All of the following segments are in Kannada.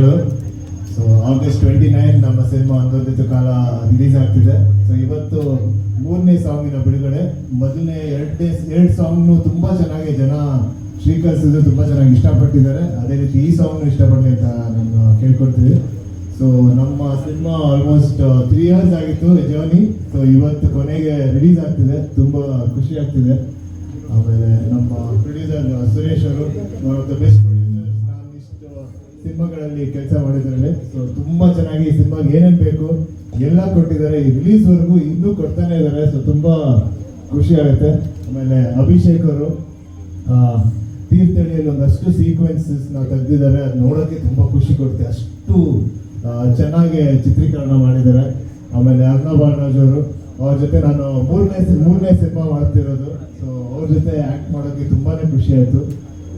ಧನ್ಯವಾದಗಳು ಸೊ ಆಗಸ್ಟ್ ಟ್ವೆಂಟಿ ನೈನ್ ನಮ್ಮ ಸಿನಿಮಾ ಅಂದೊಂದಿತ್ತು ಕಾಲ ರಿಲೀಸ್ ಆಗ್ತಿದೆ. ಸೊ ಇವತ್ತು ಮೂರನೇ ಸಾಂಗಿನ ಬಿಡುಗಡೆ. ಮೊದಲನೇ ಎರಡನೇ ಎರಡು ಸಾಂಗ್ನು ತುಂಬಾ ಚೆನ್ನಾಗಿ ಜನ ಸ್ವೀಕರಿಸಿದ್ರು, ತುಂಬಾ ಚೆನ್ನಾಗಿ ಇಷ್ಟಪಟ್ಟಿದ್ದಾರೆ. ಅದೇ ರೀತಿ ಈ ಸಾಂಗ್ನು ಇಷ್ಟಪಡಲಿ ಅಂತ ನಾನು ಕೇಳ್ಕೊಡ್ತೀವಿ ಸೊ ನಮ್ಮ ಸಿನಿಮಾ ಆಲ್ಮೋಸ್ಟ್ ತ್ರೀ ಇಯರ್ಸ್ ಆಗಿತ್ತು ಜರ್ನಿ ಸೊ ಇವತ್ತು ಕೊನೆಗೆ ರಿಲೀಸ್ ಆಗ್ತಿದೆ. ತುಂಬಾ ಖುಷಿ ಆಗ್ತಿದೆ. ಆಮೇಲೆ ನಮ್ಮ ಪ್ರೊಡ್ಯೂಸರ್ ಸುರೇಶ್ ಅವರು ಒನ್ ಬೆಸ್ಟ್ ಸಿನಿಮಾಗಳಲ್ಲಿ ಕೆಲಸ ಮಾಡಿದ್ರಲ್ಲೇ ಸೊ ತುಂಬಾ ಚೆನ್ನಾಗಿ ಸಿನಿಮಾಗೆ ಏನೇನ್ ಬೇಕು ಎಲ್ಲ ಕೊಟ್ಟಿದ್ದಾರೆ. ಈ ರಿಲೀಸ್ ವರೆಗೂ ಇನ್ನೂ ಕೊಡ್ತಾನೆ ಇದ್ದಾರೆ ಸೊ ತುಂಬಾ ಖುಷಿ ಆಗುತ್ತೆ. ಆಮೇಲೆ ಅಭಿಷೇಕ್ ಅವರು ತೀರ್ಥಹಳ್ಳಿಯಲ್ಲಿ ಒಂದಷ್ಟು ಸೀಕ್ವೆನ್ಸಸ್ ನಾವು ತೆಗೆದಿದ್ದಾರೆ, ಅದು ನೋಡೋಕೆ ತುಂಬಾ ಖುಷಿ ಕೊಡುತ್ತೆ. ಅಷ್ಟು ಚೆನ್ನಾಗಿ ಚಿತ್ರೀಕರಣ ಮಾಡಿದ್ದಾರೆ. ಆಮೇಲೆ ಅರ್ಣಬ್ ರಾಜ್ ಅವರು, ಅವ್ರ ಜೊತೆ ನಾನು ಮೂರನೇ ಮೂರನೇ ಸಿನಿಮಾ ಮಾಡ್ತಿರೋದು. ಸೊ ಅವ್ರ ಜೊತೆ ಆ್ಯಕ್ಟ್ ಮಾಡೋಕ್ಕೆ ತುಂಬಾ ಖುಷಿ ಆಯ್ತು.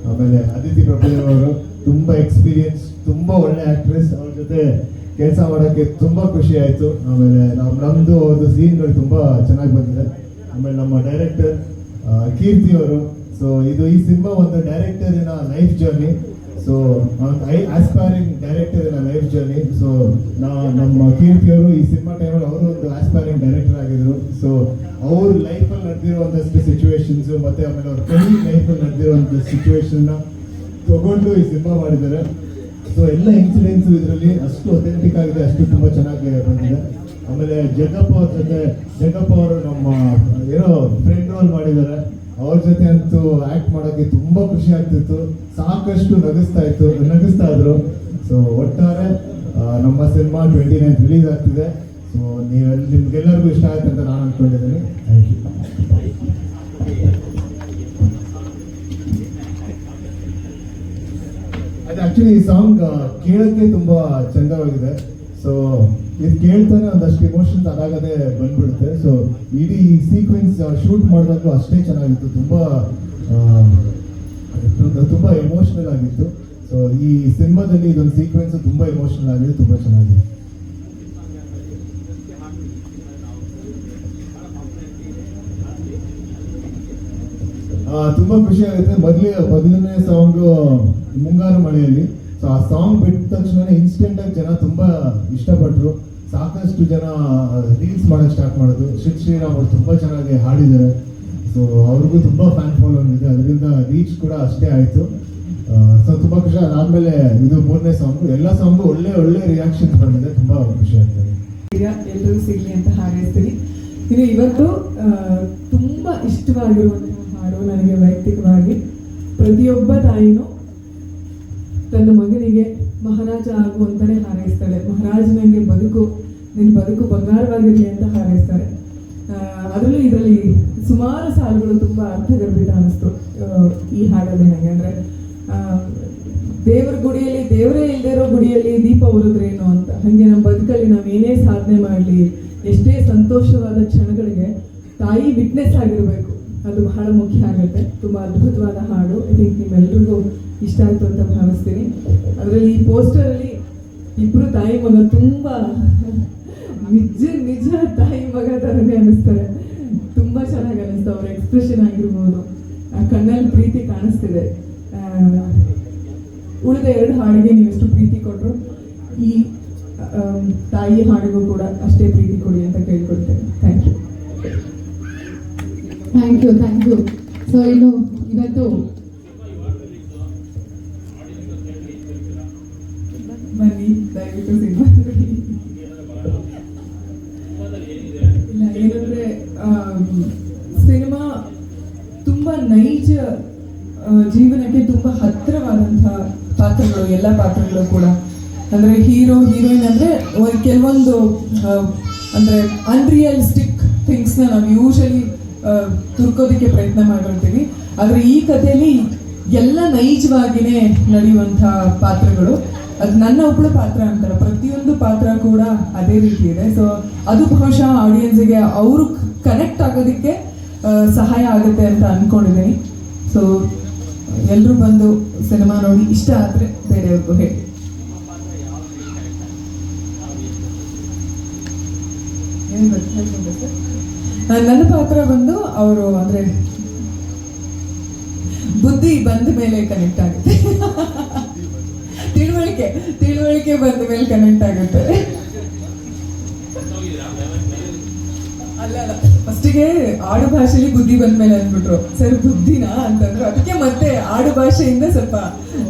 ಆಮೇಲೆ ಅದಿತಿ ಪ್ರಭುದೇವ್ ಅವರು ತುಂಬಾ ಎಕ್ಸ್ಪೀರಿಯನ್ಸ್ ತುಂಬಾ ಒಳ್ಳೆ ಆಕ್ಟ್ರೆಸ್ ಅವ್ರ ಜೊತೆ ಕೆಲಸ ಮಾಡೋಕ್ಕೆ ತುಂಬಾ ಖುಷಿ ಆಯ್ತು. ಆಮೇಲೆ ನಾವು ನಮ್ಮದು ಅವ್ರದ್ದು ಸೀನ್ಗಳು ತುಂಬಾ ಚೆನ್ನಾಗಿ ಬಂದಿದೆ. ಆಮೇಲೆ ನಮ್ಮ ಡೈರೆಕ್ಟರ್ ಕೀರ್ತಿ ಅವರು. ಸೊ ಇದು ಈ ಸಿನಿಮಾ ಒಂದು director in life journey so I aspiring director in life journey so ನಮ್ಮ ಕೀರ್ತಿ ಅವರು ಈ ಸಿನಿಮಾ ಟೈಮಲ್ಲಿ ಅವರು ಒಂದು ಆಸ್ಪೈರಿಂಗ್ ಡೈರೆಕ್ಟರ್ ಆಗಿದ್ರು. ಸೊ ಅವ್ರ ಲೈಫಲ್ಲಿ ನಡೆದಿರುವಂಥ ಸಿಚುವೇಶನ್ಸ್ ಮತ್ತೆ ಆಮೇಲೆ ಅವ್ರ ಕೈ ಲೈಫಲ್ಲಿ ನಡೆದಿರುವಂಥ ಸಿಚುವೇಶನ್ನ ತಗೊಂಡು ಈ ಸಿನಿಮಾ ಮಾಡಿದ್ದಾರೆ. ಸೊ ಎಲ್ಲ ಇನ್ಸಿಡೆಂಟ್ಸ್ ಇದರಲ್ಲಿ ಅಷ್ಟು ಅಥೆಂಟಿಕ್ ಆಗಿದೆ, ಅಷ್ಟು ತುಂಬ ಚೆನ್ನಾಗಿ ಬಂದಿದೆ. ಆಮೇಲೆ ಜಗಪ್ಪ ಅವ್ರ ಜೊತೆ ಜಗಪ್ಪ ಅವರು ನಮ್ಮ, ಏನೋ ಫ್ರೆಂಡ್ ರೋಲ್ ಮಾಡಿದ್ದಾರೆ. ಅವ್ರ ಜೊತೆ ಅಂತೂ ಆಕ್ಟ್ ಮಾಡೋಕ್ಕೆ ತುಂಬ ಖುಷಿ ಆಗ್ತಿತ್ತು. ಸಾಕಷ್ಟು ನಗಿಸ್ತಾ ಇತ್ತು, ನಗಿಸ್ತಾ ಇದ್ರು. ಸೊ ಒಟ್ಟಾರೆ ನಮ್ಮ ಸಿನಿಮಾ ಟ್ವೆಂಟಿ ನೈನ್ ರಿಲೀಸ್ ಆಗ್ತಿದೆ. ಸೊ ನೀವೆಲ್ಲ ನಿಮ್ಗೆಲ್ಲರಿಗೂ ಇಷ್ಟ ಆಯ್ತು ಅಂತ ನಾನು ಅನ್ಕೊಂಡಿದ್ದೀನಿ. ಥ್ಯಾಂಕ್ ಯು ಅದು ಆಕ್ಚುಲಿ ಈ ಸಾಂಗ್ ಕೇಳಕ್ಕೆ ತುಂಬಾ ಚಂದವಾಗಿದೆ. ಸೊ ಇದು ಕೇಳ್ತಾನೆ ಒಂದಷ್ಟು ಇಮೋಷನ್ಸ್ ಅದಾಗದೆ ಬಂದ್ಬಿಡುತ್ತೆ. ಸೊ ಇಡೀ ಸೀಕ್ವೆನ್ಸ್ ಶೂಟ್ ಮಾಡಿದಾಗಲೂ ಅಷ್ಟೇ ಚೆನ್ನಾಗಿತ್ತು. ತುಂಬಾ ತುಂಬ ಎಮೋಷನಲ್ ಆಗಿತ್ತು. ಸೊ ಈ ಸಿನಿಮಾದಲ್ಲಿ ಇದೊಂದು ಸೀಕ್ವೆನ್ಸ್ ತುಂಬಾ ಎಮೋಷನಲ್ ಆಗಿದೆ, ತುಂಬಾ ಚೆನ್ನಾಗಿದೆ. ತುಂಬಾ ಖುಷಿ ಆಗುತ್ತೆ. ಮೊದಲೇ, ಮೊದಲನೇ ಸಾಂಗ್ ಮುಂಗಾರು ಮಳೆಯಲ್ಲಿ. ಸೊ ಆ ಸಾಂಗ್ ಬಿಟ್ಟ ತಕ್ಷಣ ಇನ್ಸ್ಟೆಂಟ್ ಆಗಿ ಜನ ತುಂಬಾ ಇಷ್ಟಪಟ್ಟರು ಸಾಕಷ್ಟು ಜನ ರೀಲ್ಸ್ ಮಾಡಕ್ ಸ್ಟಾರ್ಟ್ ಮಾಡೋದು ಶ್ರೀ ಶ್ರೀರಾಮ್ ಅವರು ತುಂಬಾ ಚೆನ್ನಾಗಿ ಹಾಡಿದ್ದಾರೆ. ಸೊ ಅವ್ರಿಗೂ ತುಂಬಾ ಫ್ಯಾನ್ ಫಾಲೋಯಿಂಗ್ ಇದೆ. ಅದರಿಂದ ರೀಚ್ ಕೂಡ ಅಷ್ಟೇ ಆಯ್ತು. ಸೊ ತುಂಬಾ ಖುಷಿ. ಅದಾದಮೇಲೆ ಇದು ಮೂರನೇ ಸಾಂಗ್ ಎಲ್ಲ ಸಾಂಗು ಒಳ್ಳೆ ಒಳ್ಳೆ ರಿಯಾಕ್ಷನ್ ಬಂದಿದೆ. ತುಂಬಾ ಖುಷಿ ಆಗ್ತದೆ. ಎಲ್ರಿಗೂ ಸಿಗ್ಲಿ ಅಂತ ಹಾರೈಸ್ತೀನಿ ಇನ್ನು ಇವತ್ತು ತುಂಬಾ ಇಷ್ಟವಾಗಿರುವಂತಹ ಹಾಡು ನನಗೆ ವೈಯಕ್ತಿಕವಾಗಿ. ಪ್ರತಿಯೊಬ್ಬ ತಾಯಿನೂ ತನ್ನ ಮಗನಿಗೆ ಮಹಾರಾಜ ಆಗು ಅಂತಾನೆ ಹಾರೈಸ್ತಾಳೆ. ಮಹಾರಾಜ ನನಗೆ ಬದುಕು ನಿನ್ನ ಬದುಕು ಬಂಗಾರವಾಗಿರಲಿ ಅಂತ ಹಾರೈಸ್ತಾರೆ. ಅದರಲ್ಲೂ ಇದರಲ್ಲಿ ಸುಮಾರು ಸಾಲುಗಳು ತುಂಬಾ ಅರ್ಥಗರ್ಭಿತ ಅನಿಸ್ತು ಈ ಹಾಡಲ್ಲಿ ನನಗೆ. ಅಂದರೆ ದೇವರ ಗುಡಿಯಲ್ಲಿ, ದೇವರೇ ಇಲ್ಲದೆ ಇರೋ ಗುಡಿಯಲ್ಲಿ ದೀಪ ಉರಿದ್ರೇನು ಅಂತ. ಹಾಗೆ ನಮ್ಮ ಬದುಕಲ್ಲಿ ನಾವು ಏನೇ ಸಾಧನೆ ಮಾಡಲಿ, ಎಷ್ಟೇ ಸಂತೋಷವಾದ ಕ್ಷಣಗಳಿಗೆ ತಾಯಿ ವಿಟ್ನೆಸ್ ಆಗಿರಬೇಕು. ಅದು ಬಹಳ ಮುಖ್ಯ ಆಗುತ್ತೆ. ತುಂಬಾ ಅದ್ಭುತವಾದ ಹಾಡು. ಐ ಥಿಂಕ್ ನಿಮ್ಮೆಲ್ರಿಗೂ ಇಷ್ಟ ಆಯಿತು ಅಂತ ಭಾವಿಸ್ತೀನಿ. ಅದರಲ್ಲಿ ಈ ಪೋಸ್ಟರಲ್ಲಿ ಇಬ್ರು ತಾಯಿ ಮಗ ತುಂಬಾ ನಿಜ ನಿಜ ತಾಯಿ ಮಗ ತರನೇ ಅನಿಸ್ತಾರೆ. ತುಂಬಾ ಚೆನ್ನಾಗಿ ಅನಿಸ್ತು. ಅವ್ರ ಎಕ್ಸ್ಪ್ರೆಷನ್ ಆಗಿರ್ಬೋದು. ಆ ಕಣ್ಣಲ್ಲಿ ಪ್ರೀತಿ ಕಾಣಿಸ್ತಿದೆ. ಉಳಿದ ಎರಡು ಹಾಡಿಗೆ ನೀವು ಎಷ್ಟು ಪ್ರೀತಿ ಕೊಟ್ಟರು ಈ ತಾಯಿ ಹಾಡಿಗೂ ಕೂಡ ಅಷ್ಟೇ ಪ್ರೀತಿ ಕೊಡಿ ಅಂತ ಕೇಳ್ಕೊಡ್ತೇನೆ thank you thank you thank you so ಇನ್ನು ಇವತ್ತು ದಯವಿಟ್ಟು ಸಿನಿಮಾ. ಇಲ್ಲ ಏನಂದ್ರೆ ಸಿನಿಮಾ ತುಂಬಾ ನೈಜ ಜೀವನಕ್ಕೆ ತುಂಬಾ ಹತ್ತಿರವಾದಂತಹ ಪಾತ್ರಗಳು ಎಲ್ಲ ಪಾತ್ರಗಳು ಕೂಡ ಅಂದ್ರೆ ಹೀರೋ ಹೀರೋಯಿನ್ ಅಂದ್ರೆ ಕೆಲವೊಂದು ಅಂದ್ರೆ ಅನ್ರಿಯಲಿಸ್ಟಿಕ್ನ ನಾವು ಯೂಶಲಿ ತುರ್ಕೋದಕ್ಕೆ ಪ್ರಯತ್ನ ಮಾಡಿರ್ತೀವಿ ಆದ್ರೆ ಈ ಕಥೆಯಲ್ಲಿ ಎಲ್ಲ ನೈಜವಾಗಿನೇ ನಡೆಯುವಂತಹ ಪಾತ್ರಗಳು ಅದು ನನ್ನ ಒಬ್ಬಳು ಪಾತ್ರ ಅಂತಾರೆ. ಪ್ರತಿಯೊಂದು ಪಾತ್ರ ಕೂಡ ಅದೇ ರೀತಿ ಇದೆ. ಸೊ ಅದು ಬಹುಶಃ ಆಡಿಯನ್ಸಿಗೆ ಅವರು ಕನೆಕ್ಟ್ ಆಗೋದಕ್ಕೆ ಸಹಾಯ ಆಗುತ್ತೆ ಅಂತ ಅಂದ್ಕೊಂಡಿದ್ದೀನಿ ಸೊ ಎಲ್ಲರೂ ಬಂದು ಸಿನಿಮಾ ನೋಡಿ ಇಷ್ಟ ಆದರೆ ಬೇರೆಯವ್ರಿಗೂ ಹೇಳಿ. ನನ್ನ ಪಾತ್ರ ಬಂದು ಅವರು ಅಂದ್ರೆ ಬುದ್ಧಿ ಬಂದ ಮೇಲೆ ಕನೆಕ್ಟ್ ಆಗುತ್ತೆ. ತಿಳುವಳಿಕೆ ತಿಳುವಳಿಕೆ ಬಂದ ಮೇಲೆ ಕನೆಕ್ಟ್ ಆಗುತ್ತೆ. ಅಲ್ಲ ಅಲ್ಲ. ಫಸ್ಟಿಗೆ ಆಡು ಭಾಷೆಲಿ ಬುದ್ಧಿ ಬಂದ್ಮೇಲೆ ಅಂದ್ಬಿಟ್ರು. ಸರ್ ಬುದ್ಧಿನಾ ಅಂತಂದ್ರು. ಅದಕ್ಕೆ ಮತ್ತೆ ಆಡು ಭಾಷೆಯಿಂದ ಸ್ವಲ್ಪ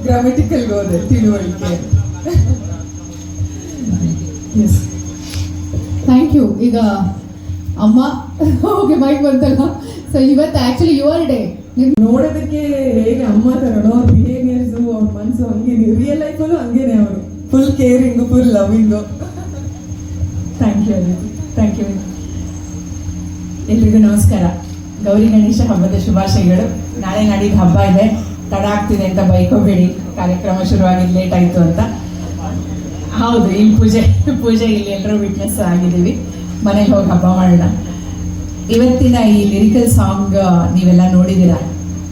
ಗ್ರಾಮೆಟಿಕಲ್ ಹೋದೆ ತಿಳುವಳಿಕೆ. ಥ್ಯಾಂಕ್ ಯು ಈಗ ಅಮ್ಮ ಓಕೆ ಮೈಕ್ ಬಂತಲ್ಲ? ಸೊ ಇವತ್ತು ಆಕ್ಚುಲಿ ಯುವರ್ ಡೇ ನೋಡೋದಕ್ಕೆ ಹೇಗೆ ಅಮ್ಮ ತರೋಣ ಬಿಹೇವಿಯರ್ಸು ಅವ್ರ ಮನಸ್ಸು ಹಂಗೇನೆ ರಿಯಲ್ ಲೈಫಲ್ಲೂ ಹಂಗೇನೆ ಅವರು. Full caring full loving thank you Aditi thank you ಎಲ್ರಿಗೂ ನಮಸ್ಕಾರ. ಗೌರಿ ಗಣೇಶ ಹಬ್ಬದ ಶುಭಾಶಯಗಳು. ನಾಳೆ ನಾಡಿದ್ದು ಹಬ್ಬ ಇದೆ. ತಡ ಆಗ್ತಿದೆ ಅಂತ ಬೈಕೋಬೇಡಿ. ಕಾರ್ಯಕ್ರಮ ಶುರುವಾಗಿ ಲೇಟ್ ಆಯಿತು ಅಂತ. ಹೌದು ಇಲ್ಲಿ ಪೂಜೆ ಪೂಜೆ ಇಲ್ಲಿ ಎಲ್ಲರೂ ವಿಟ್ನೆಸ್ ಆಗಿದ್ದೀವಿ. ಮನೆಗೆ ಹೋಗಿ ಹಬ್ಬ ಮಾಡೋಣ. ಇವತ್ತಿನ ಈ ಲಿರಿಕಲ್ ಸಾಂಗ್ ನೀವೆಲ್ಲ ನೋಡಿದ್ದೀರಾ?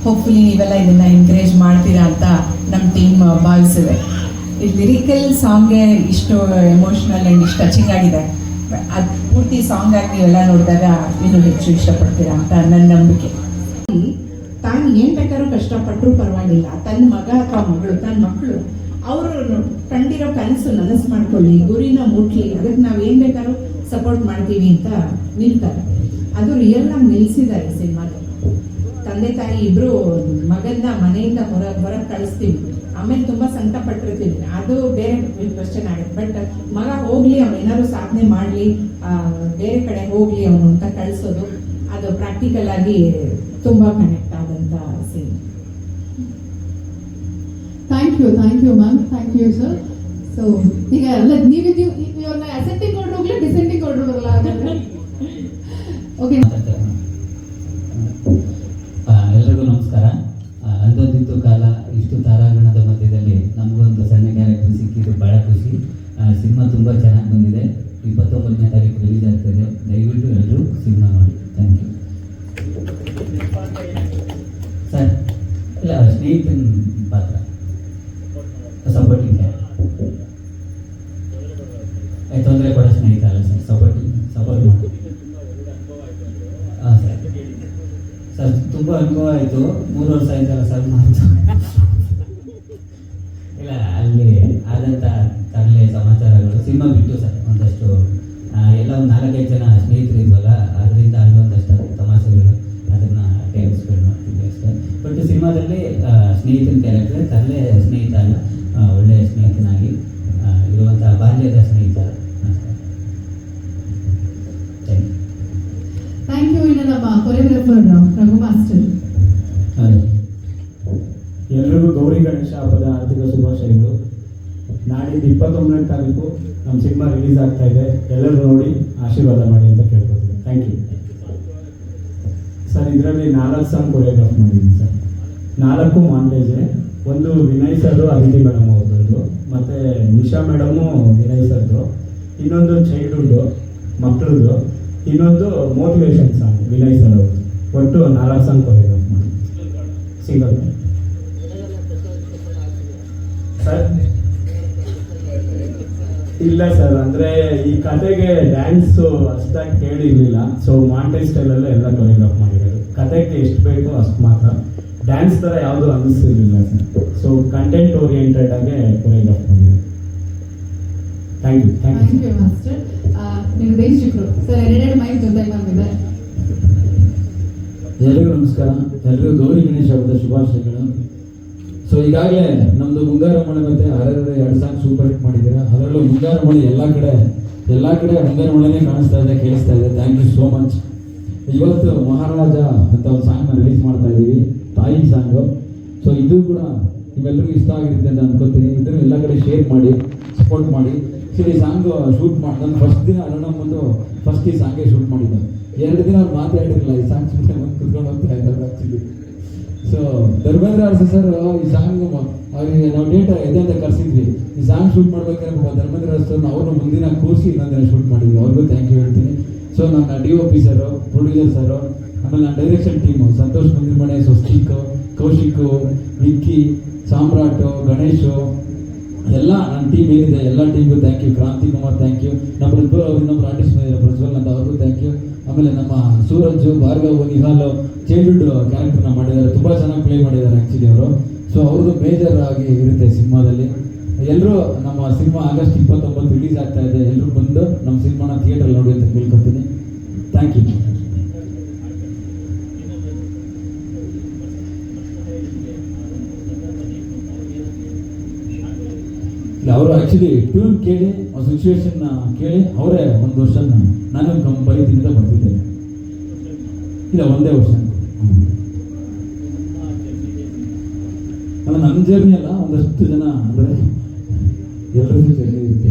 ಹೋಪ್ಫುಲಿ ನೀವೆಲ್ಲ ಇದನ್ನು ಎನ್ಕರೇಜ್ ಮಾಡ್ತೀರಾ ಅಂತ ನಮ್ಮ ಟೀಮ್ ಭಾವಿಸಿದೆ ಈ ಲಿರಿಕಲ್ ಸಾಂಗ್ಗೆ ಇಷ್ಟು ಎಮೋಷ್ನಲ್ ಆ್ಯಂಡ್ ಇಷ್ಟು ಟಚಿಂಗ್ ಆಗಿದೆ. ಅದು ಪೂರ್ತಿ ಸಾಂಗ್ ಆಗಿ ನೀವೆಲ್ಲ ನೋಡಿದಾಗ ಇನ್ನೂ ಹೆಚ್ಚು ಇಷ್ಟಪಡ್ತೀರಾ ಅಂತ ನನ್ನ ನಂಬಿಕೆ. ತಾನು ಏನು ಬೇಕಾದ್ರೂ ಕಷ್ಟಪಟ್ಟರೂ ಪರವಾಗಿಲ್ಲ. ತನ್ನ ಮಗ ಅಥವಾ ಮಗಳು, ತನ್ನ ಮಕ್ಕಳು, ಅವರು ಕಂಡಿರೋ ಕನಸು ನನಸು ಮಾಡ್ಕೊಳ್ಳಿ, ಗುರಿನ ಮುಟ್ಲಿ, ಅದಕ್ಕೆ ನಾವು ಏನು ಬೇಕಾದ್ರೂ ಸಪೋರ್ಟ್ ಮಾಡ್ತೀವಿ ಅಂತ ನಿಲ್ತಾರೆ. ಅದು ರಿಯಲ್ ಆಗಿ ನಿಲ್ಸಿದ್ದಾರೆ ಈ ಸಿನಿಮಾದಲ್ಲಿ. ತಂದೆ ತಾಯಿ ಇಬ್ರು ಮಗನ್ನ ಮನೆಯಿಂದ ಹೊರ ಹೊರಗೆ ಕಳಿಸ್ತೀವಿ. ಆಮೇಲೆ ತುಂಬಾ ಸಂಕಟ ಪಟ್ಟಿರ್ತೀವಿ ಅದು ಬೇರೆ ಕ್ವಶನ್ ಆಗುತ್ತೆ. ಬಟ್ ಮಗ ಹೋಗ್ಲಿ, ಅವ್ನು ಏನಾದ್ರು ಸಾಧನೆ ಮಾಡ್ಲಿ ಬೇರೆ ಕಡೆ ಹೋಗ್ಲಿ ಅವನು ಅಂತ ಕಳಿಸೋದು, ಅದು ಪ್ರಾಕ್ಟಿಕಲ್ ಆಗಿ ತುಂಬಾ ಕನೆಕ್ಟ್ ಆದಂತ scene thank you thank you ma'am thank you sir so ಈಗ ಅಲ್ಲ, ನೀವು ನೀವು ಇವ್ರನ್ನ ಅಸೆಂಟಿಂಗ್ ಕೊಡ್ರು ಡಿಸೆಂಟಿಂಗ್ ಕೊಡ್ರು ಓಕೆ ಆ, ಎಲ್ರಿಗೂ ನಮಸ್ಕಾರ ಆ, ಅಂದೊಂದಿತ್ತು ಕಾಲ ಇಷ್ಟು ತಾರಾಗಣದ ಮಧ್ಯದಲ್ಲಿ ನಮಗೊಂದು ಸಣ್ಣ ಕ್ಯಾರೆಕ್ಟರ್ ಸಿಕ್ಕಿದ್ದು ಭಾಳ ಖುಷಿ ಸಿನಿಮಾ ತುಂಬ ಚೆನ್ನಾಗಿ ಬಂದಿದೆ ಇಪ್ಪತ್ತೊಂಬತ್ತನೇ ತಾರೀಕು ರಿಲೀಸ್ ಆಗ್ತದೆ ದಯವಿಟ್ಟು ಎಲ್ಲರೂ ಸಿನಿಮಾ ನೋಡಿ ಥ್ಯಾಂಕ್ ಯು ಸರ್ ಇಲ್ಲ ಸ್ನೇಹಿತನ ಪಾತ್ರ ಸಪೋರ್ಟಿಂಗ್ ತೊಂದರೆ ಕೊಡ ಸ್ನೇಹಿತ, ಅಲ್ಲ ಸರ್ ಸಪೋರ್ಟಿಂಗ್ ಸಪೋರ್ಟ್ ಮಾಡಿ ಹಾಂ, ಸರ್. ಸರ್, ತುಂಬ ಅನುಭವ ಆಯಿತು. ಮೂರು ವರ್ಷ ಆಯ್ತಲ್ಲ ಸರ್, ಮಾತು. ನಾಡಿದ್ದು ಇಪ್ಪತ್ತೊಂಬತ್ತನೇ ತಾರೀಕು ನಮ್ಮ ಸಿನಿಮಾ ರಿಲೀಸ್ ಆಗ್ತಾ ಇದೆ. ಎಲ್ಲರೂ ನೋಡಿ ಆಶೀರ್ವಾದ ಮಾಡಿ ಅಂತ ಕೇಳ್ಕೊತೀನಿ ಥ್ಯಾಂಕ್ ಯು ಸರ್, ಇದರಲ್ಲಿ ನಾಲ್ಕು ಸಾಂಗ್ ಕೊರಿಯೋಗ್ರಾಫ್ ಮಾಡಿದ್ದೀನಿ ಸರ್. ನಾಲ್ಕು ಮಾಂಟೇಜೆ ಒಂದು ವಿನಯ್ ಸರ್ ಅದಿತಿ ಮೇಡಮ್ ಅವ್ರದ್ದು, ಮತ್ತು ನಿಶಾ ಮೇಡಮು ವಿನಯ್ ಸರ್ದು, ಇನ್ನೊಂದು ಚೈಲ್ಡ್ಹುಡ್ ಮಕ್ಕಳದ್ದು ಇನ್ನೊಂದು ಮೋಟಿವೇಶನ್ ಸಾಂಗ್ ವಿನಯ್ ಸರ್ ಅವ್ರದ್ದು. ಒಟ್ಟು ನಾಲ್ಕು ಸಾಂಗ್ ಕೊರಿಯೋಗ್ರಾಫ್ ಮಾಡಿ ಸಿಂಗಲ್ ಸರ್ ಇಲ್ಲ ಸರ್ ಅಂದ್ರೆ ಈ ಕತೆಗೆ ಡ್ಯಾನ್ಸ್ ಅಷ್ಟಾಗಿ ಕೇಳಿರ್ಲಿಲ್ಲ. ಸೊ ಮಾಂಟೈ ಸ್ಟೈಲಲ್ಲೇ ಎಲ್ಲ ಕೊರಿಯೋಗ್ರಾಫ್ ಮಾಡಿರೋದು. ಕತೆಗೆ ಎಷ್ಟು ಬೇಕೋ ಅಷ್ಟು ಮಾತ್ರ. ಡ್ಯಾನ್ಸ್ ತರ ಯಾವುದು ಅನಿಸ್ತಿರ್ಲಿಲ್ಲ ಸರ್. ಸೊ ಕಂಟೆಂಟ್ ಓರಿಯೆಂಟೆಡ್ ಆಗಿ ಕೊರಿಯೋಗ್ರಾಫ್ ಮಾಡಿದ್ರು thank you thank you master ನಿರ್ದೇಶಕರು ಸರ್ ಎರಡೆರಡು ಮೈಕ್ ಬಂದಿದೆ. ಎಲ್ರಿಗೂ ನಮಸ್ಕಾರ. ಎಲ್ರಿಗೂ ಗೌರಿ ಗಣೇಶ ಅವರ ಶುಭಾಶಯಗಳು. ಸೊ ಈಗಾಗಲೇ ನಮ್ಮದು ಮುಂಗಾರ ಮತ್ತೆ ಹರಹರ ಎರಡು ಸಾಂಗ್ ಸೂಪರ್ ಹಿಟ್ ಮಾಡಿದ್ದೀರಾ? ಅದರಲ್ಲೂ ಮುಂಗಾರ ಎಲ್ಲ ಕಡೆ ಎಲ್ಲ ಕಡೆ ಮುಂಗಾರಮಣೆನೇ ಕಾಣಿಸ್ತಾ ಇದೆ, ಕೇಳಿಸ್ತಾ ಇದೆ. ಥ್ಯಾಂಕ್ ಯು ಸೋ ಮಚ್ ಇವತ್ತು ಮಹಾರಾಜ ಅಂತ ಒಂದು ಸಾಂಗ್ನ ರಿಲೀಸ್ ಮಾಡ್ತಾ ಇದ್ದೀವಿ. ತಾಯಿ ಸಾಂಗು ಸೊ ಇದು ಕೂಡ ನಿಮ್ಮೆಲ್ಲರಿಗೂ ಇಷ್ಟ ಆಗಿರುತ್ತೆ ಅಂತ ಅನ್ಕೋತೀನಿ. ಇದನ್ನು ಎಲ್ಲ ಕಡೆ ಶೇರ್ ಮಾಡಿ ಸಪೋರ್ಟ್ ಮಾಡಿ. ಸೊ ಈ ಸಾಂಗ್ ಶೂಟ್ ಮಾಡಿ, ನಾನು ಫಸ್ಟ್ ದಿನ ಅರುಣಮ್ ಬಂದು ಫಸ್ಟ್ ಈ ಸಾಂಗೇ ಶೂಟ್ ಮಾಡಿದ್ದೆ. ಎರಡು ದಿನ ಅವ್ರು ಮಾತಾಡಿರಲಿಲ್ಲ. ಈ ಸಾಂಗ್ ಸುಮ್ಮನೆ ಕುತ್ಕೊಂಡು ಹೋಗ್ತಾ ಇದ್ದಾರೆ ಆ್ಯಕ್ಚುಲಿ ಸೊ ಧರ್ಮೇಂದ್ರ ಅರಸ ಸರ್ ಈ ಸಾಂಗ್ ಅವ್ರಿಗೆ ನಾವು ಡೇಟ್ ಇದೆ ಅಂತ ಕರೆಸಿದ್ವಿ. ಈ ಸಾಂಗ್ ಶೂಟ್ ಮಾಡ್ಬೇಕಾದ್ರೆ ಧರ್ಮೇಂದ್ರ ಸರ್ ಅವ್ರನ್ನ ಮುಂದಿನ ಕೂರಿಸಿ ಇನ್ನೊಂದಿನ ಶೂಟ್ ಮಾಡಿದ್ವಿ ಅವ್ರಿಗೂ ಥ್ಯಾಂಕ್ ಯು ಹೇಳ್ತೀನಿ. ಸೊ ನನ್ನ D O P sir producer sir ಆಮೇಲೆ ನನ್ನ ಡೈರೆಕ್ಷನ್ ಟೀಮು ಸಂತೋಷ್ ಮಂದಿರಮಣೆ ಸ್ವಸ್ತಿಕ್ ಕೌಶಿಕ್, ವಿಕ್ಕಿ, ಸಾಮ್ರಾಟ್, ಗಣೇಶು, ಎಲ್ಲ ನನ್ನ ಟೀಮ್ ಏನಿದೆ, ಎಲ್ಲ ಟೀಮ್ಗೂ ಥ್ಯಾಂಕ್ ಯು ಕ್ರಾಂತಿ ಕುಮಾರ್ ಥ್ಯಾಂಕ್ ಯು ನಮ್ಮ ಪ್ರಜ್ವಲ್ ಅವ್ರು ಇನ್ನೊಬ್ರು ಆರ್ಟಿಸ್ಟ್ ಪ್ರಜ್ವಲ್ ಅಂತ ಅವ್ರಿಗೂ ಥ್ಯಾಂಕ್ ಯು ಆಮೇಲೆ ನಮ್ಮ ಸೂರಜ್, ಭಾರ್ಗವ್, ನಿಹಾಲ್ ಚೈಲ್ಡ್ಹುಡ್ ಕ್ಯಾರೆಕ್ಟರ್ನ ಮಾಡಿದ್ದಾರೆ. ತುಂಬ ಚೆನ್ನಾಗಿ ಪ್ಲೇ ಮಾಡಿದ್ದಾರೆ ಆ್ಯಕ್ಚುಲಿ ಅವರು. ಸೊ ಅವ್ರದ್ದು ಮೇಜರ್ ಆಗಿ ಇರುತ್ತೆ ಸಿನಿಮಾದಲ್ಲಿ. ಎಲ್ಲರೂ ನಮ್ಮ ಸಿನಿಮಾ ಆಗಸ್ಟ್ ಇಪ್ಪತ್ತೊಂಬತ್ತು ರಿಲೀಸ್ ಆಗ್ತಾ ಇದೆ. ಎಲ್ಲರೂ ಬಂದು ನಮ್ಮ ಸಿನಿಮಾನ ಥಿಯೇಟರ್ ನೋಡಿ ಅಂತ ಕೇಳ್ಕೊತೀನಿ. ಥ್ಯಾಂಕ್ ಯು ಅವರು ಆ್ಯಕ್ಚುಲಿ ಟ್ಯೂನ್ ಕೇಳಿ ಆ ಸಿಚುವೇಶನ್ನ ಕೇಳಿ, ಅವರೇ ಒಂದು ವರ್ಷ ನಾನು ಬರೀತೀನಿ ಅಂತ ಬರ್ತಿದ್ದೇನೆ. ಇಲ್ಲ, ಒಂದೇ ವರ್ಷ. ಅಲ್ಲ, ನನ್ನ ಜರ್ನಿ ಅಲ್ಲ, ಒಂದಷ್ಟು ಜನ ಅಂದರೆ ಎಲ್ಲರಿಗೂ ಜರ್ನಿ ಇರುತ್ತೆ.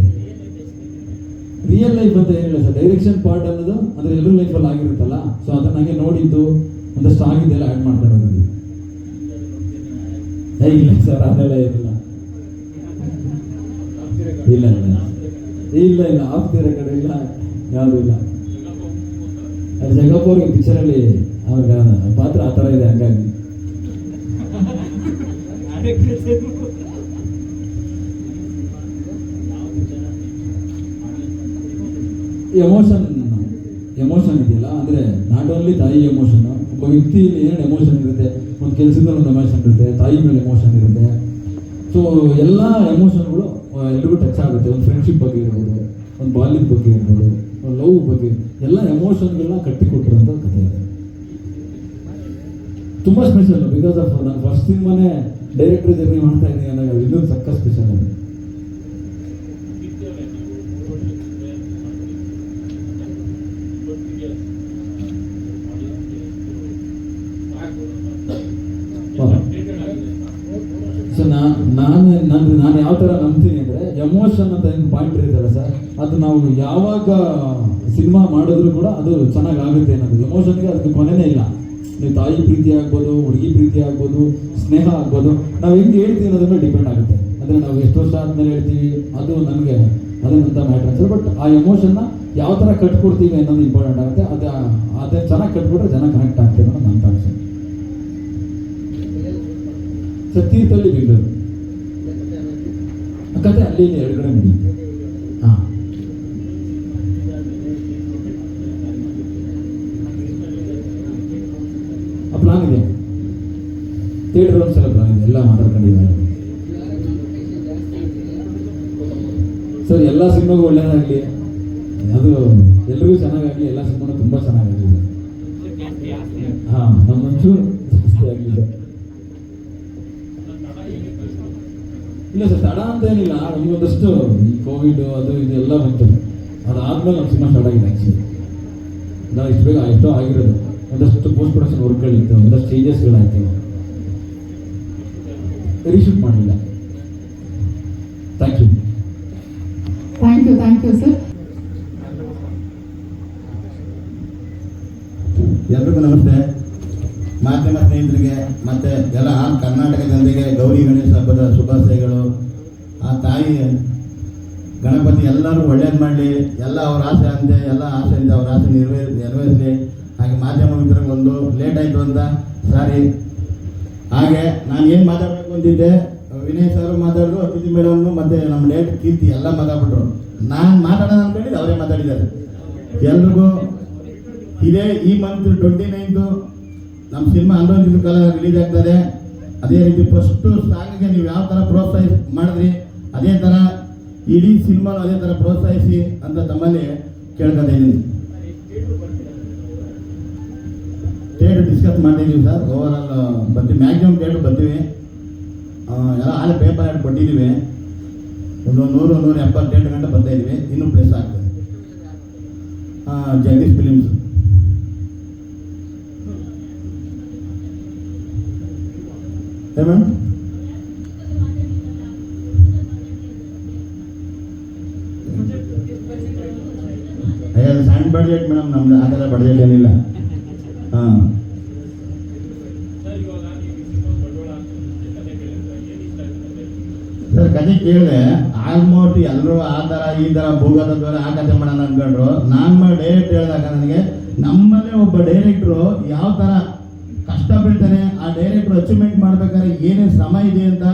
ರಿಯಲ್ ಲೈಫ್ ಅಂತ ಏನಿಲ್ಲ ಸರ್ ಡೈರೆಕ್ಷನ್ ಪಾರ್ಟ್ ಅನ್ನೋದು ಅಂದರೆ ಲೈಫ್ ಲೈಫಲ್ಲಿ ಆಗಿರುತ್ತಲ್ಲ ಸೊ ಅದನ್ನ ಹಾಗೆ ನೋಡಿದ್ದು ಒಂದಷ್ಟು ಆಗಿದ್ದೆಲ್ಲ ಆ್ಯಡ್ ಮಾಡ್ಕೊಂಡು ಹೋಗಿದ್ವಿ ಏ, ಇಲ್ಲ ಸರ್, ಅದೆಲ್ಲ ಏನಿಲ್ಲ. ಇಲ್ಲ ಇಲ್ಲ. ಇಲ್ಲ ಇಲ್ಲ, ಆಗ್ತಿರೋ ಕಡೆ ಇಲ್ಲ ಯಾವುದು ಇಲ್ಲ. ಜಗಪ್ಪ ಪಿಕ್ಚರಲ್ಲಿ ಪಾತ್ರ ಆ ಥರ ಇದೆ ಹಂಗಾಗಿ. ಎಮೋಷನ್ ಎಮೋಷನ್ ಇದೆಯಲ್ಲ? ಅಂದರೆ ನಾಟ್ ಓನ್ಲಿ ತಾಯಿ ಎಮೋಷನ್ ಒಬ್ಬ ವ್ಯಕ್ತಿಯಲ್ಲಿ ಏನೇನು ಎಮೋಷನ್ ಇರುತ್ತೆ? ಒಂದು ಕೆಲಸದಲ್ಲಿ ಒಂದು ಎಮೋಷನ್ ಇರುತ್ತೆ, ತಾಯಿ ಮೇಲೆ ಎಮೋಷನ್ ಇರುತ್ತೆ. ಸೊ ಎಲ್ಲ ಎಮೋಷನ್ಗಳು ಎಲ್ರಿಗೂ ಟಚ್ ಆಗುತ್ತೆ. ಒಂದು ಫ್ರೆಂಡ್ಶಿಪ್ ಬಗ್ಗೆ ಇರ್ಬೋದು, ಒಂದು ಬಾಲ್ಯದ ಬಗ್ಗೆ ಇರ್ಬೋದು, ಒಂದು ಲವ್ ಬಗ್ಗೆ ಎಲ್ಲ ಎಮೋಷನ್ಗಳನ್ನ ಕಟ್ಟಿಕೊಟ್ಟಿರೋಂಥ ಕಥೆ ಇದೆ. ತುಂಬ ಸ್ಪೆಷಲ್ ಬಿಕಾಸ್ ಆಫ್ ನಾನು ಫಸ್ಟ್ ಸಿನಿಮಾನೇ ಡೈರೆಕ್ಟರ್ ಜರ್ನಿ ಮಾಡ್ತಾ ಇದ್ದೀನಿ ಅದು ಇನ್ನೊಂದು ಸಕ್ಕ ಸ್ಪೆಷಲ್ ಅದು ಸೊ ನಾನು ನಾನು ನಾನು ನಾನು ಯಾವ ಥರ ನಂಬ್ತೀನಿ ಅಂದರೆ, ಎಮೋಷನ್ ಅಂತ ಏನು ಪಾಯಿಂಟ್ ಇರುತ್ತಲ್ಲ ಸರ್ ಅದು ನಾವು ಯಾವಾಗ ಸಿನಿಮಾ ಮಾಡಿದ್ರು ಕೂಡ ಅದು ಚೆನ್ನಾಗಿ ಆಗುತ್ತೆ ಅನ್ನೋದು. ಎಮೋಷನ್ಗೆ ಅದಕ್ಕೆ ಕೊನೆನೇ ಇಲ್ಲ. ನೀವು ತಾಯಿ ಪ್ರೀತಿ ಆಗ್ಬೋದು, ಹುಡುಗಿ ಪ್ರೀತಿ ಆಗ್ಬೋದು ಸ್ನೇಹ ಆಗ್ಬೋದು. ನಾವು ಹೆಂಗೆ ಹೇಳ್ತೀವಿ ಅನ್ನೋದ್ರ ಮೇಲೆ ಡಿಪೆಂಡ್ ಆಗುತ್ತೆ. ಅಂದರೆ ನಾವು ಎಷ್ಟು ವರ್ಷ ಆದ್ಮೇಲೆ ಹೇಳ್ತೀವಿ, ಅದು ನನಗೆ ಅದನ್ನಂತ ಮ್ಯಾಟ್ರ್ ಬಟ್ ಆ ಎಮೋಷನ್ನ ಯಾವ ಥರ ಕಟ್ಕೊಡ್ತೀವಿ ಅನ್ನೋದು ಇಂಪಾರ್ಟೆಂಟ್ ಆಗುತ್ತೆ. ಅದು, ಅದೇ ಚೆನ್ನಾಗಿ ಕಟ್ಬಿಟ್ರೆ ಜನ ಕನೆಕ್ಟ್ ಆಗ್ತದೆ ಅನ್ನೋದು ನನ್ನ ಅನ್ಸುತ್ತೆ ಸತ್ಯದಲ್ಲಿ ಬೆಂಗಳೂರು. ಆ ಕತೆ ಅಲ್ಲಿ ಎರಡು ಕಡೆ ನಡೆಯುತ್ತೆ ಹಾಂ ಆ ಪ್ಲಾನ್ ಇದೆ ಥಿಯೇಟರ್ ಒಂದ್ಸಲ ಪ್ಲಾನ್ ಇದೆ ಎಲ್ಲ ಮಾತಾಡ್ಕೊಂಡಿದ್ದಾರೆ ಸರ್ ಎಲ್ಲ ಸಿನಿಮಾಗೂ ಒಳ್ಳೇದಾಗಲಿ. ಅದು ಎಲ್ರಿಗೂ ಚೆನ್ನಾಗಾಗಲಿ, ಎಲ್ಲ ಸಿನಿಮಾನು ತುಂಬ ಚೆನ್ನಾಗಾಗಲಿ. ಹಾಂ ನಮ್ಮ ಒಂಚೂರು ಜಾಸ್ತಿ ಆಗಲಿದೆ. ಇಲ್ಲ ಸರ್, ತಡ ಅಂತ ಏನಿಲ್ಲ. ನಮಗೊಂದಷ್ಟು ಈ ಕೋವಿಡ್ ಅದು ಇದೆಲ್ಲ ಬಂತು. ಅದಾದ್ಮೇಲೆ ನಮ್ಮ ಸಿನಿಮಾ ಸ್ಟಾರ್ಟ್ ಆಗಿದೆ ಆ್ಯಕ್ಚುಲಿ ನಾವು ಇಷ್ಟು ಬೇಗ ಎಷ್ಟೋ ಆಗಿರೋದು. ಒಂದಷ್ಟು ಪೋಸ್ಟ್ ಪ್ರೊಡಕ್ಷನ್ ವರ್ಕ್ಗಳಿತ್ತು ಒಂದಷ್ಟು ಚೇಂಜಸ್ಗಳಾಯ್ತು ರೀಶೂಟ್ ಮಾಡಲಿಲ್ಲ. Thank you you thank you sir ಎಲ್ರಿಗೂ ನಮಸ್ತೆ. ಮಾಧ್ಯಮ ಸ್ನೇಹಿತರಿಗೆ, ಮತ್ತೆ ಎಲ್ಲ ಆ ಕರ್ನಾಟಕ ಗೌರಿ ಗಣೇಶ ಹಬ್ಬದ ಶುಭಾಶಯಗಳು. ಆ ತಾಯಿ, ಗಣಪತಿ ಎಲ್ಲರೂ ಒಳ್ಳೇದು ಮಾಡಲಿ, ಎಲ್ಲ ಅವ್ರ ಆಸೆ ಅಂತೆ, ಎಲ್ಲ ಆಸೆಯಿಂದ ಅವ್ರ ಆಸೆ ನೆರವೇ ನೆರವೇರಿಸಲಿ ಹಾಗೆ ಮಾಧ್ಯಮ ಮಿತ್ರರಿಗೆ ಒಂದು ಲೇಟ್ ಆಯಿತು ಅಂತ ಸಾರಿ. ಹಾಗೆ ನಾನು ಏನು ಮಾತಾಡಬೇಕು ಅಂತಿದ್ದೆ? ವಿನಯ್ ಸರ್ ಮಾತಾಡಿದ್ರು, ಅತಿಥಿ ಮೇಡಮ್ ಮತ್ತೆ ನಮ್ಮ ಲೇಟ್ ಕೀರ್ತಿ ಎಲ್ಲ ಮಾತಾಡ್ಬಿಟ್ರು. ನಾನು ಮಾತಾಡೋಣ ಅನ್ಕೊಂಡಿದ್ದು ಅವರೇ ಮಾತಾಡಿದ್ದಾರೆ. ಎಲ್ರಿಗೂ ಇದೇ ಈ ಮಂತ್ ಟ್ವೆಂಟಿ ನೈನ್ದು ನಮ್ಮ ಸಿನಿಮಾ ಹನ್ನೊಂದು ಕಾಲ ರಿಲೀಸ್ ಆಗ್ತದೆ. ಅದೇ ರೀತಿ ಫಸ್ಟು ಸಾಂಗ್ಗೆ ನೀವು ಯಾವ ಥರ ಪ್ರೋತ್ಸಾಹಿಸಿ, ಮಾಡಿದ್ರಿ, ಅದೇ ಥರ ಇಡೀ ಸಿನಿಮಾ ಅದೇ ಥರ ಪ್ರೋತ್ಸಾಹಿಸಿ ಅಂತ ತಮ್ಮಲ್ಲಿ ಕೇಳ್ಕೊತಾ ಇದ್ದೀನಿ. ಡಿಸ್ಕಸ್ ಮಾಡ್ತಿದ್ದೀವಿ ಸರ್. ಓವರ್ ಆಲ್ ಬರ್ತೀವಿ ಮ್ಯಾಕ್ಸಿಮಮ್ ಡೇಟ್ ಬರ್ತೀವಿ ಎಲ್ಲ ಆಲೆ ಪೇಪರ್ ಕೊಟ್ಟಿದ್ದೀವಿ. ಒಂದು ನೂರು ನೂರ ಎಪ್ಪತ್ತೆಂಟು ಗಂಟೆ ಬರ್ತಾ ಇದ್ದೀವಿ. ಇನ್ನೂ ಪ್ಲೇಸ್ ಆಗ್ತದೆ. ಜಗದೀಶ್ ಫಿಲಿಮ್ಸ್. ಸಣ್ಣ ಬಡ್ಜೆಟ್ ಮೇಡಮ್ ನಮ್ದು ಆ ಥರ ಬಡ್ಜೆಟ್ ಏನಿಲ್ಲ. ಹಾಂ. ಸರ್ ಕತೆ ಕೇಳಿದೆ. ಆಲ್ಮೋಸ್ಟ್ ಎಲ್ಲರೂ ಆ ಥರ ಈ ಥರ ಭೂಗತ ಆ ಕತೆ ಮಾಡೋಣ ಅನ್ಕೊಂಡ್ರು. ನಾನು ಡೈರೆಕ್ಟ್ ಹೇಳಿದಾಗ ನನಗೆ, ನಮ್ಮಲ್ಲೇ ಒಬ್ಬ ಡೈರೆಕ್ಟ್ರು ಯಾವ ಥರ ಕಷ್ಟ ಬೀಳ್ತಾನೆ ಆ ಡೈರೆಕ್ಟ್ರು ಅಚೀವ್ಮೆಂಟ್ ಮಾಡ್ಬೇಕಾದ್ರೆ ಏನೇನು ಶ್ರಮ ಇದೆ ಅಂತ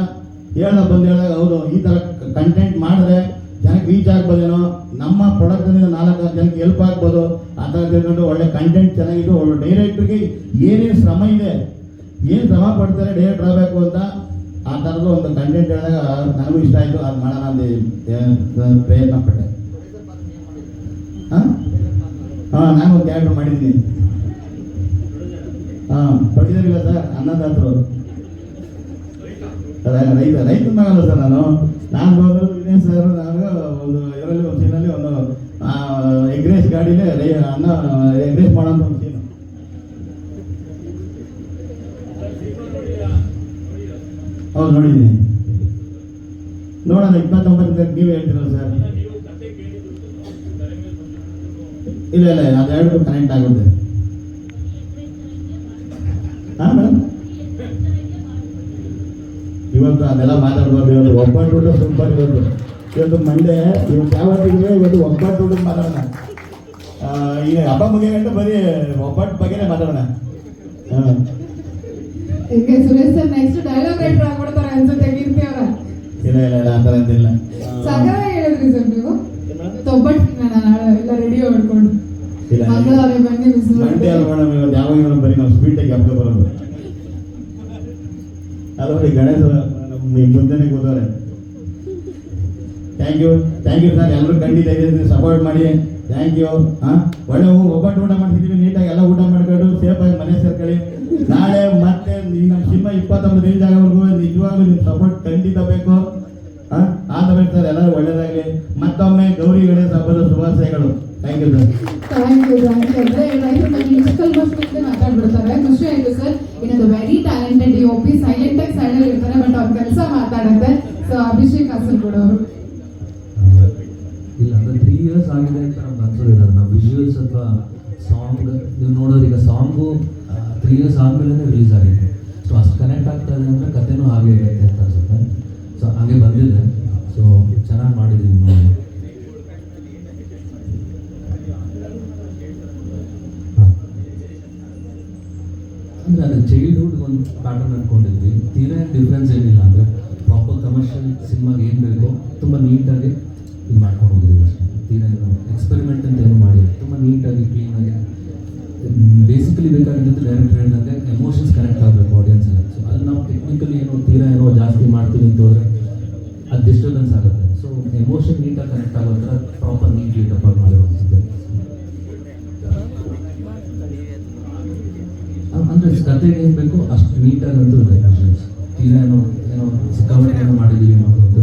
ಹೇಳ್ದ, ಬಂದು ಹೇಳಿದಾಗ ಹೌದು, ಈ ಥರ ಕಂಟೆಂಟ್ ಮಾಡಿದ್ರೆ ಜನಕ್ಕೆ ರೀಚ್ ಆಗ್ಬೋದೇನೋ, ನಮ್ಮ ಪ್ರಾಡಕ್ಟಿಂದ ನಾಲ್ಕು ಜನಕ್ಕೆ ಹೆಲ್ಪ್ ಆಗ್ಬೋದು. ಆ ಥರ ತಿಳ್ಕೊಂಡು ಒಳ್ಳೆ ಕಂಟೆಂಟ್ ಚೆನ್ನಾಗಿದ್ದು ಒಳ್ಳೆ ಡೈರೆಕ್ಟ್ರಿಗೆ ಏನೇನು ಶ್ರಮ ಇದೆ, ಏನು ಶ್ರಮ ಪಡ್ತಾರೆ ಡೈರೆಕ್ಟ್ ಆಗಬೇಕು ಅಂತ ಆ ಥರದ್ದು ಒಂದು ಕಂಟೆಂಟ್ ಹೇಳಿದಾಗ ನನಗೂ ಇಷ್ಟ ಆಯಿತು, ಅದು ಮಾಡೋಣ ಅಂತ ಪ್ರಯತ್ನ ಪಟ್ಟೆ. ಹಾಂ ಹಾಂ, ನಾನು ಒಂದು ಕ್ಯಾರೆಕ್ಟರ್ ಮಾಡಿದ್ದೀನಿ. ಹಾಂ ಕೊಟ್ಟಿದ್ದೀರಿಲ್ಲ ಸರ್, ಅನ್ನದಾತರು ರೈತ ರೈತ ಮಗಲ್ಲ ಸರ್ ನಾನು. ನಾನು ಹೋದ್ರು ಸರ್ ನಾನು ಒಂದು ಇದರಲ್ಲಿ ಒಂದು ಸೀನಲ್ಲಿ ಒಂದು ಎಗ್ ರೈಸ್ ರೈ, ಅನ್ನ, ಎಗ್ರೇಸ್ ಮಾಡೋಂಥ ಒಂದು ಸೀನು ಹೌದು ನೋಡಿದ್ದೀನಿ. ನೋಡೋಣ ಇಪ್ಪತ್ತೊಂಬತ್ತಕ್ಕೆ ನೀವೇ ಹೇಳ್ತೀರಲ್ಲ ಸರ್? ಇಲ್ಲ ಇಲ್ಲ ಅದೆರಡು ಕನೆಕ್ಟ್ ಆಗುತ್ತೆ. ಹಾಂ ಮೇಡಮ್ ಇವತ್ತು ಅದೆಲ್ಲ ಮಾತಾಡ್ಬಾರ್ದು ಇವತ್ತು ಒಬ್ಬಟ್ಟು ಸೂಪರ್ ಇವತ್ತು. ಇವತ್ತು ಮಂಡೆ ಇವತ್ತು ಯಾವತ್ತಿಗೆ ಇವತ್ತು ಒಬ್ಬಟ್ಟು ಮಾತಾಡೋಣ. ಈಗ ಹಬ್ಬ ಮುಗಿಯಂಟು ಬರೀ ಒಬ್ಬಟ್ಟು ಬಗ್ಗೆನೇ ಮಾತಾಡೋಣ. ಹಾಂ. ಈಗ Suresh sir next dialogue writer ಆಗ್ಬಿಡ್ತಾರೆ ಅನ್ಸುತ್ತೆ ಕೀರ್ತಿ ಅವರ. ಇಲ್ಲ ಇಲ್ಲ ಇಲ್ಲ ಆ ಥರ ಅಂತಿಲ್ಲ ಸಗರ ಹೇಳಿದ್ರಿ ಸರ್ ನೀವು? ತೊಬ್ಬಟ್ಟಿನ ನಾನು ಎಲ್ಲ ರೆಡಿ ಮಾಡ್ಕೊಂಡು. ಇಲ್ಲ ಮಂಗಳವಾರ ಬನ್ನಿ ಮಿಸ್ ಮಂಡೆ ಮೇಡಮ್ ಇವತ್ತು ಯಾವಾಗ ಬರೀ ನಾವು ಬರೋದು. ಅದು ನೋಡಿ ಗಣೇಶ ನಮ್ಮ ಮುಂದೆನೆ ಕೂತವ್ರೆ thank you thank you sir ಎಲ್ಲರೂ ಖಂಡಿತ ಸಪೋರ್ಟ್ ಮಾಡಿ. ಥ್ಯಾಂಕ್ ಯು ಹಾಂ? ಒಳ್ಳೆ ಒಬ್ಬಟ್ಟು ಊಟ ಮಾಡ್ತಿದ್ದೀವಿ ನೀಟಾಗಿ ಎಲ್ಲ ಊಟ ಮಾಡ್ಕೊಂಡು ಸೇಫಾಗಿ ಮನೆ ಸೇರ್ಕೊಳ್ಳಿ. ನಾಳೆ ಮತ್ತೆ ನೀವು ನಮ್ಮ ಸಿಂಹ ಇಪ್ಪತ್ತೊಂದು ರೀಚ್ ಆಗೋವರೆಗೂ ನಿಜವಾಗ್ಲೂ ನಿಮ್ಮ ಸಪೋರ್ಟ್ ಖಂಡಿತ ಬೇಕು. ಹಾಂ? ಆದ ಬೇಕು ಸರ್, ಎಲ್ಲರೂ ಒಳ್ಳೇದಾಗಲಿ. ಮತ್ತೊಮ್ಮೆ ಗೌರಿ ಗಣೇಶ ಹಬ್ಬದ ಶುಭಾಶಯಗಳು. Thank you sir thank you thank you ಅಂದ್ರೆ ಮ್ಯೂಸಿಕಲ್ ಮಾತಾಡ್ಬಿಡ್ತಾರೆ. ಖುಷಿ ಆಯ್ತು ಸರ್ ಇನ್ನೊಂದು very talented U P silent ಆಗಿ ಸೈಡ್ ಅಲ್ಲಿ ಇರ್ತಾರೆ ಬಟ್ ಅವ್ರ ಕೆಲಸ ಮಾತಾಡುತ್ತೆ. ಸೊ ಅಭಿಷೇಕ್ ಕಾಸರಗೋಡು ಅವರು ಇಲ್ಲ ಅಂದ್ರೆ ತ್ರೀ ಇಯರ್ಸ್ ಆಗಿದೆ ಅಂತ ನಮ್ಗೆ ಅನ್ಸೋದಿಲ್ಲ ಅಥವಾ ಸಾಂಗ್ ನೀವು ನೋಡೋದು ಈಗ ಸಾಂಗು ತ್ರೀ ಇಯರ್ಸ್ ಆದಮೇಲೆ ರಿಲೀಸ್ ಆಗಿದೆ ಸೊ ಅಷ್ಟು ಕನೆಕ್ಟ್ ಆಗ್ತಾ ಇದೆ ಅಂದರೆ ಕಥೆನೂ ಹಾಗೆ ಇರುತ್ತೆ ಅಂತ ಅನ್ಸುತ್ತೆ. ಸೊ ಹಾಗೆ ಬಂದಿದೆ. ಸೊ ಚೆನ್ನಾಗಿ ಮಾಡಿದ್ದೀನಿ ನೋಡಿ. ಅಂದ್ರೆ ಅದು ಚೈಲ್ಡ್ಹುಡ್ ಒಂದು ಪ್ಯಾಟರ್ನ್ ಅಂದ್ಕೊಂಡಿದ್ವಿ ತೀರಾ ಡಿಫ್ರೆನ್ಸ್ ಏನಿಲ್ಲ ಅಂದರೆ ಪ್ರಾಪರ್ ಕಮರ್ಷಿಯಲ್ ಸಿನಿಮಾಗೆ ಏನು ಬೇಕೋ ತುಂಬ ನೀಟಾಗಿ ಇದು ಮಾಡ್ಕೊಂಡು ಹೋಗಿದ್ದೀವಿ ಅಷ್ಟೇ. ತೀರಾ ಏನು ಎಕ್ಸ್ಪೆರಿಮೆಂಟ್ ಅಂತ ಏನು ಮಾಡಿ. ತುಂಬ ನೀಟಾಗಿ ಕ್ಲೀನಾಗಿ ಬೇಸಿಕಲಿ ಬೇಕಾಗಿದ್ದು ಡೈರೆಕ್ಟ್ ಹೇಳಿದಂತೆ ಎಮೋಷನ್ಸ್ ಕನೆಕ್ಟ್ ಆಗಬೇಕು ಆಡಿಯನ್ಸ್ ಸೊ ಅದು ನಾವು ಟೆಕ್ನಿಕಲಿ ಏನೋ ತೀರಾ ಏನೋ ಜಾಸ್ತಿ ಮಾಡ್ತೀವಿ ಅಂತ ಹೋದರೆ ಅದು ಡಿಸ್ಟರ್ಬೆನ್ಸ್ ಆಗುತ್ತೆ. ಸೊ ಎಮೋಷನ್ ನೀಟಾಗಿ ಕನೆಕ್ಟ್ ಆಗೋ ಥರ ಪ್ರಾಪರ್ ನೀಟ್ಲಿ ಟಪಾಲ್ ಮಾಡಿರುವಂಥದ್ದು ಅಂದರೆ ಕತೆ ಏನು ಬೇಕು? ಅಷ್ಟು ನೀಟಾಗಿ ಅಂತೂ ತೀರಾ ಏನೋ ಏನೋ ಸಿಕ್ಕಾಪಟ್ಟೆ ಏನೋ ಮಾಡಿದ್ದೀವಿ ಅನ್ನೋದು.